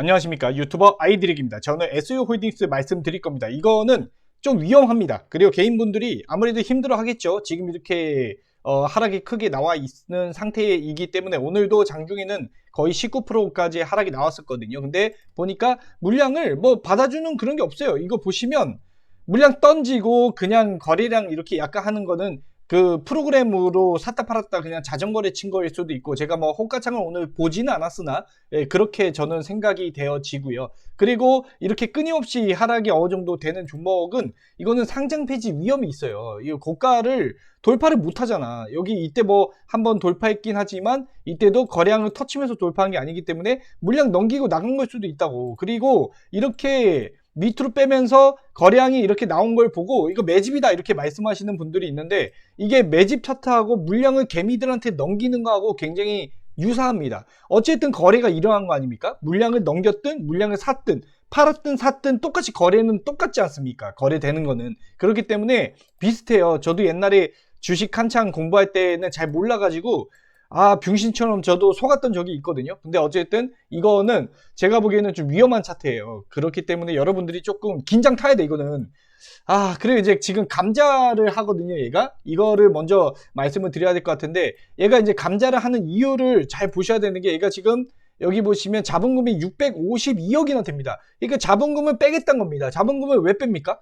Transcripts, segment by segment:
안녕하십니까 유튜버 아이드릭입니다. 저는 SU 홀딩스 말씀드릴 겁니다. 이거는 좀 위험합니다. 그리고 개인분들이 아무래도 힘들어 하겠죠. 지금 이렇게 어, 하락이 크게 나와 있는 상태이기 때문에 오늘도 장중에는 거의 19%까지 하락이 나왔었거든요. 근데 보니까 물량을 뭐 받아주는 그런 게 없어요. 이거 보시면 물량 던지고 그냥 거래량 이렇게 약간 하는 거는 그 프로그램으로 샀다 팔았다 그냥 자전거래 친 거일 수도 있고 제가 뭐 호가창을 오늘 보지는 않았으나 예, 그렇게 저는 생각이 되어지고요. 그리고 이렇게 끊임없이 하락이 어느 정도 되는 종목은 이거는 상장 폐지 위험이 있어요. 이 고가를 돌파를 못 하잖아. 여기 이때 뭐 한번 돌파했긴 하지만 이때도 거래량을 터치면서 돌파한 게 아니기 때문에 물량 넘기고 나간 걸 수도 있다고. 그리고 이렇게 밑으로 빼면서 거래량이 이렇게 나온 걸 보고 이거 매집이다 이렇게 말씀하시는 분들이 있는데 이게 매집 차트하고 물량을 개미들한테 넘기는 거하고 굉장히 유사합니다. 어쨌든 거래가 일어난 거 아닙니까? 물량을 넘겼든 물량을 샀든 팔았든 샀든 똑같이 거래는 똑같지 않습니까? 거래되는 거는 그렇기 때문에 비슷해요. 저도 옛날에 주식 한창 공부할 때는 잘 몰라가지고 아, 병신처럼 저도 속았던 적이 있거든요. 근데 어쨌든 이거는 제가 보기에는 좀 위험한 차트예요. 그렇기 때문에 여러분들이 조금 긴장 타야 돼, 이거는. 아, 그리고 이제 지금 감자를 하거든요, 얘가. 이거를 먼저 말씀을 드려야 될 것 같은데, 얘가 이제 감자를 하는 이유를 잘 보셔야 되는 게, 얘가 지금 여기 보시면 자본금이 652억이나 됩니다. 그러니까 자본금을 빼겠다는 겁니다. 자본금을 왜 뺍니까?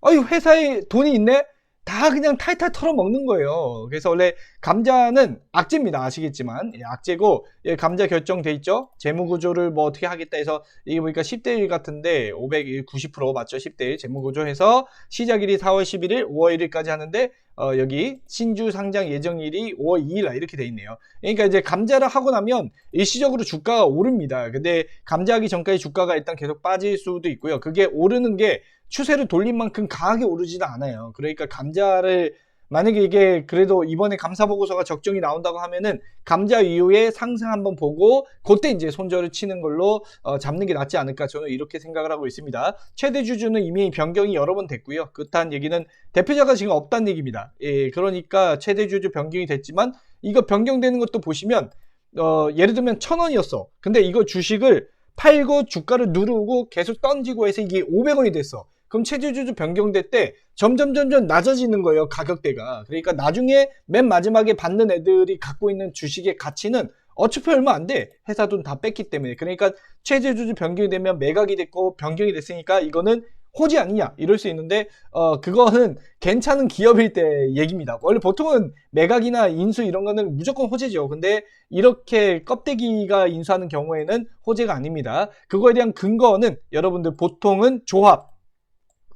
아유, 회사에 돈이 있네? 다 그냥 탈탈 털어 먹는 거예요. 그래서 원래 감자는 악재입니다. 아시겠지만 예, 악재고 예, 감자 결정돼 있죠. 재무 구조를 뭐 어떻게 하겠다 해서 이게 보니까 10대 1 같은데 500 90% 맞죠? 10대 1 재무 구조해서 시작일이 4월 11일, 5월 1일까지 하는데 어, 여기 신주 상장 예정일이 5월 2일 이렇게 돼 있네요. 그러니까 이제 감자를 하고 나면 일시적으로 주가가 오릅니다. 근데 감자하기 전까지 주가가 일단 계속 빠질 수도 있고요. 그게 오르는 게 추세를 돌린 만큼 강하게 오르지는 않아요. 그러니까 감자를 만약에 이게 그래도 이번에 감사 보고서가 적정이 나온다고 하면은 감자 이후에 상승 한번 보고 그때 이제 손절을 치는 걸로 어, 잡는 게 낫지 않을까 저는 이렇게 생각을 하고 있습니다. 최대 주주는 이미 변경이 여러 번 됐고요. 그렇다는 얘기는 대표자가 지금 없다는 얘기입니다. 예, 그러니까 최대 주주 변경이 됐지만 이거 변경되는 것도 보시면 어, 예를 들면 천 원이었어. 근데 이거 주식을 팔고 주가를 누르고 계속 던지고 해서 이게 500원이 됐어. 그럼 체제주주 변경될 때 점점 점점 낮아지는 거예요 가격대가. 그러니까 나중에 맨 마지막에 받는 애들이 갖고 있는 주식의 가치는 어차피 얼마 안 돼. 회사 돈 다 뺐기 때문에. 그러니까 체제주주 변경이 되면 매각이 됐고 변경이 됐으니까 이거는 호지 아니냐 이럴 수 있는데 어 그거는 괜찮은 기업일 때 얘기입니다. 원래 보통은 매각이나 인수 이런 거는 무조건 호재죠. 근데 이렇게 껍데기가 인수하는 경우에는 호재가 아닙니다. 그거에 대한 근거는 여러분들 보통은 조합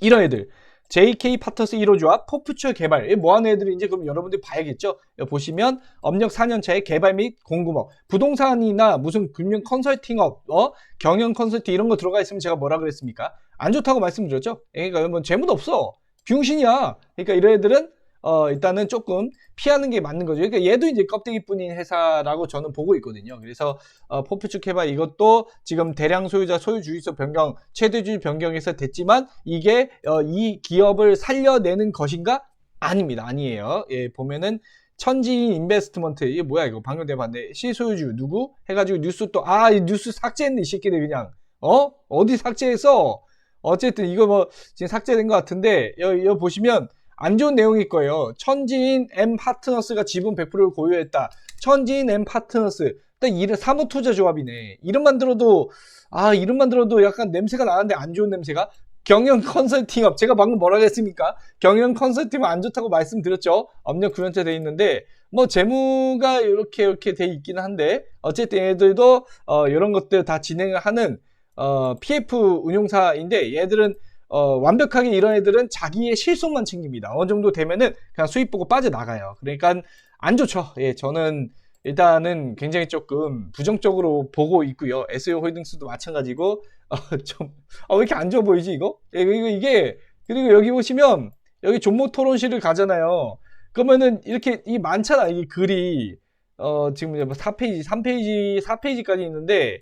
이런 애들. JK 파터스 1호 조합 포프처 개발. 뭐 하는 애들인지 그럼 여러분들이 봐야겠죠? 보시면 업력 4년차의 개발 및 공급업. 부동산이나 무슨 금융 컨설팅업 어? 경영 컨설팅 이런 거 들어가 있으면 제가 뭐라 그랬습니까? 안 좋다고 말씀드렸죠? 그러니까 여러분 재무도 없어. 병신이야. 그러니까 이런 애들은 어, 일단은 조금 피하는 게 맞는 거죠. 그러니까 얘도 이제 껍데기뿐인 회사라고 저는 보고 있거든요. 그래서 어, 포프축 해발 이것도 지금 대량 소유자 소유 주의소 변경, 최대주의 변경에서 됐지만 이게 어, 이 기업을 살려내는 것인가? 아닙니다. 아니에요. 예, 보면은 천지인 인베스트먼트 이게 뭐야 이거 방금 내가 봤는데 실소유주 누구 해가지고 뉴스 또아 뉴스 삭제했네 이 새끼들 그냥 어 어디 삭제했어 어쨌든 이거 뭐 지금 삭제된 것 같은데 여기, 여기 보시면 안 좋은 내용일 거예요. 천지인 M 파트너스가 지분 100%를 고유했다. 천지인 M 파트너스. 딱 이름 사무투자 조합이네. 이름만 들어도 아 이름만 들어도 약간 냄새가 나는데 안 좋은 냄새가. 경영 컨설팅업 제가 방금 뭐라 그랬습니까? 경영 컨설팅업 안 좋다고 말씀드렸죠. 업력 구현체 돼 있는데 뭐 재무가 이렇게 이렇게 돼 있기는 한데 어쨌든 얘들도 어, 이런 것들 다 진행을 하는 어, PF 운용사인데 얘들은 어, 완벽하게 이런 애들은 자기의 실속만 챙깁니다. 어느 정도 되면은 그냥 수입 보고 빠져나가요. 그러니까 안 좋죠. 예, 저는 일단은 굉장히 조금 부정적으로 보고 있고요. SO 홀딩스도 마찬가지고, 어, 좀, 어, 왜 이렇게 안 좋아 보이지, 이거? 예, 이거, 이게, 그리고 여기 보시면, 여기 존모 토론실을 가잖아요. 그러면은 이렇게, 이 많잖아, 이 글이. 어, 지금 4페이지, 3페이지, 4페이지까지 있는데,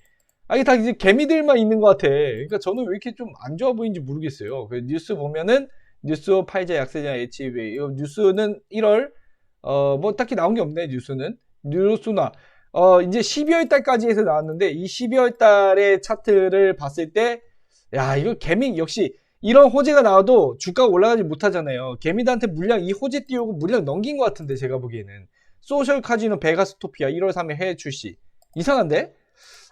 아, 이게 다 이제 개미들만 있는 것 같아. 그러니까 저는 왜 이렇게 좀 안 좋아 보이는지 모르겠어요. 그 뉴스 보면은 뉴스 팔자 약세자 HV 이 뉴스는 1월 어 뭐 딱히 나온 게 없네 뉴스는 뉴스나 어, 이제 12월 달까지 해서 나왔는데, 이 12월 달의 차트를 봤을 때, 야, 이거 개미, 역시, 이런 호재가 나와도 주가가 올라가지 못하잖아요. 개미들한테 물량, 이 호재 띄우고 물량 넘긴 것 같은데, 제가 보기에는. 소셜 카지노 베가스토피아 1월 3일 해외 출시. 이상한데?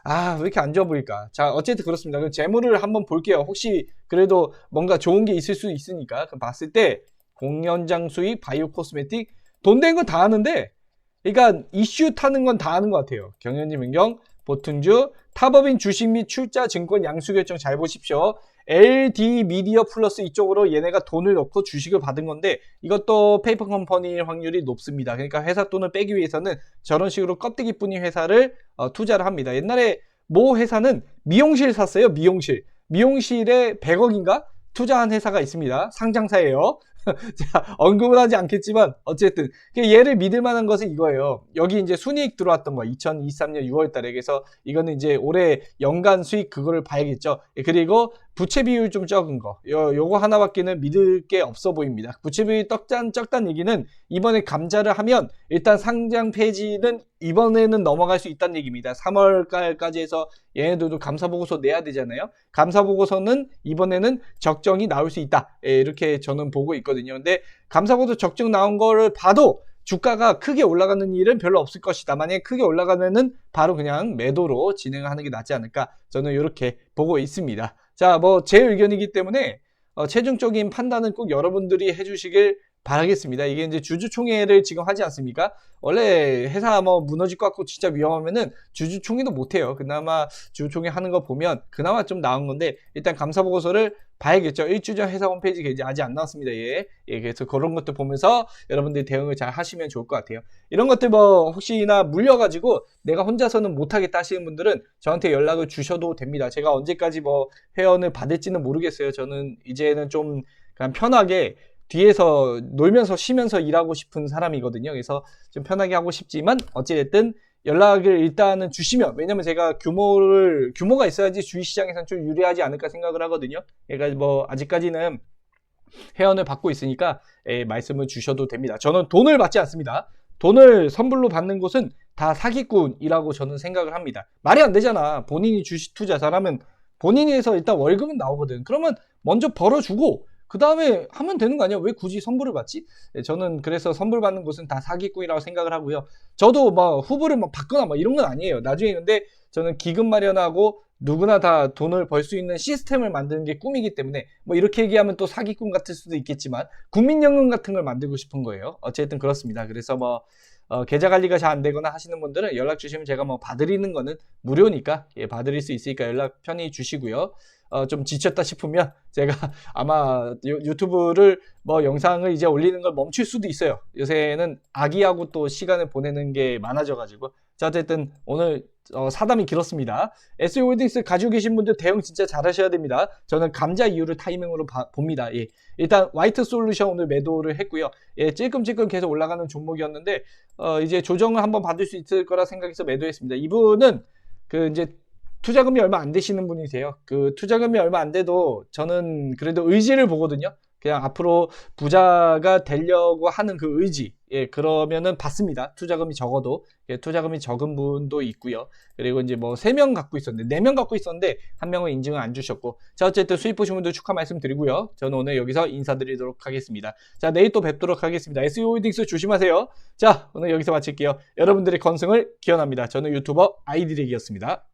아, 왜 이렇게 안 좋아 보일까? 자, 어쨌든 그렇습니다. 그럼 재물을 한번 볼게요. 혹시 그래도 뭔가 좋은 게 있을 수 있으니까. 그럼 봤을 때, 공연장 수익, 바이오 코스메틱, 돈 된 건 다 하는데, 그러니까 이슈 타는 건 다 하는 것 같아요. 경연지 민경, 보통주, 탑업인 주식 및 출자 증권 양수 결정 잘 보십시오. LD 미디어 플러스 이쪽으로 얘네가 돈을 넣고 주식을 받은 건데 이것도 페이퍼 컴퍼니일 확률이 높습니다. 그러니까 회사 돈을 빼기 위해서는 저런 식으로 껍데기뿐인 회사를 어, 투자를 합니다. 옛날에 모 회사는 미용실 샀어요. 미용실. 미용실에 100억인가 투자한 회사가 있습니다. 상장사예요. 자, 언급은 하지 않겠지만 어쨌든 얘를 믿을 만한 것은 이거예요. 여기 이제 순이익 들어왔던 거 2023년 6월 달에 그래서 이거는 이제 올해 연간 수익 그거를 봐야겠죠. 그리고 부채 비율 좀 적은 거. 요, 요거 하나밖에는 믿을 게 없어 보입니다. 부채 비율 떡짠 적단 얘기는 이번에 감자를 하면 일단 상장 폐지는 이번에는 넘어갈 수 있다는 얘기입니다. 3월까지 해서 얘네들도 감사 보고서 내야 되잖아요. 감사 보고서는 이번에는 적정이 나올 수 있다. 예, 이렇게 저는 보고 있거든요. 근데 감사 보고서 적정 나온 거를 봐도 주가가 크게 올라가는 일은 별로 없을 것이다. 만약에 크게 올라가면은 바로 그냥 매도로 진행하는 게 낫지 않을까. 저는 이렇게 보고 있습니다. 자, 뭐 제 의견이기 때문에 어, 최종적인 판단은 꼭 여러분들이 해주시길 바라겠습니다. 이게 이제 주주총회를 지금 하지 않습니까? 원래 회사 뭐 무너질 것 같고 진짜 위험하면은 주주총회도 못해요. 그나마 주주총회 하는 거 보면 그나마 좀 나은 건데 일단 감사보고서를 봐야겠죠. 일주 전 회사 홈페이지 이제 아직 안 나왔습니다. 예. 예, 그래서 그런 것도 보면서 여러분들이 대응을 잘 하시면 좋을 것 같아요. 이런 것들 뭐 혹시나 물려가지고 내가 혼자서는 못하겠다 하시는 분들은 저한테 연락을 주셔도 됩니다. 제가 언제까지 뭐 회원을 받을지는 모르겠어요. 저는 이제는 좀 그냥 편하게 뒤에서 놀면서 쉬면서 일하고 싶은 사람이거든요. 그래서 좀 편하게 하고 싶지만 어찌됐든 연락을 일단은 주시면 왜냐면 제가 규모를 규모가 있어야지 주식시장에서는 좀 유리하지 않을까 생각을 하거든요. 그러니까 뭐 아직까지는 회원을 받고 있으니까 예, 말씀을 주셔도 됩니다. 저는 돈을 받지 않습니다. 돈을 선불로 받는 곳은 다 사기꾼이라고 저는 생각을 합니다. 말이 안 되잖아. 본인이 주식 투자 잘하면 본인이 해서 일단 월급은 나오거든. 그러면 먼저 벌어주고 그 다음에 하면 되는 거 아니야? 왜 굳이 선불을 받지? 네, 저는 그래서 선불 받는 곳은 다 사기꾼이라고 생각을 하고요. 저도 막 후보를 막 받거나 막 이런 건 아니에요. 나중에 근데 저는 기금 마련하고 누구나 다 돈을 벌 수 있는 시스템을 만드는 게 꿈이기 때문에 뭐 이렇게 얘기하면 또 사기꾼 같을 수도 있겠지만 국민연금 같은 걸 만들고 싶은 거예요. 어쨌든 그렇습니다. 그래서 뭐 어, 계좌 관리가 잘 안 되거나 하시는 분들은 연락 주시면 제가 뭐 봐드리는 거는 무료니까 예, 봐드릴 수 있으니까 연락 편히 주시고요. 어, 좀 지쳤다 싶으면 제가 아마 유, 튜브를뭐 영상을 이제 올리는 걸 멈출 수도 있어요. 요새는 아기하고 또 시간을 보내는 게 많아져 가지고 자 어쨌든 오늘 어, 사담이 길었습니다. SE 홀딩스 가지고 계신 분들 대응 진짜 잘하셔야 됩니다. 저는 감자 이유를 타이밍으로 바, 봅니다. 예. 일단 화이트 솔루션 오늘 매도를 했고요. 예, 찔끔찔끔 계속 올라가는 종목이었는데 어, 이제 조정을 한번 받을 수 있을 거라 생각해서 매도했습니다. 이분은 그 이제 투자금이 얼마 안 되시는 분이세요. 그 투자금이 얼마 안 돼도 저는 그래도 의지를 보거든요. 그냥 앞으로 부자가 되려고 하는 그 의지, 예, 그러면은 받습니다. 투자금이 적어도. 예, 투자금이 적은 분도 있고요. 그리고 이제 뭐 세 명 갖고 있었는데, 네 명 갖고 있었는데, 한 명은 인증을 안 주셨고. 자, 어쨌든 수입 보신 분들 축하 말씀 드리고요. 저는 오늘 여기서 인사드리도록 하겠습니다. 자, 내일 또 뵙도록 하겠습니다. SE 홀딩스 조심하세요. 자, 오늘 여기서 마칠게요. 여러분들의 건승을 기원합니다. 저는 유튜버 아이디렉이었습니다.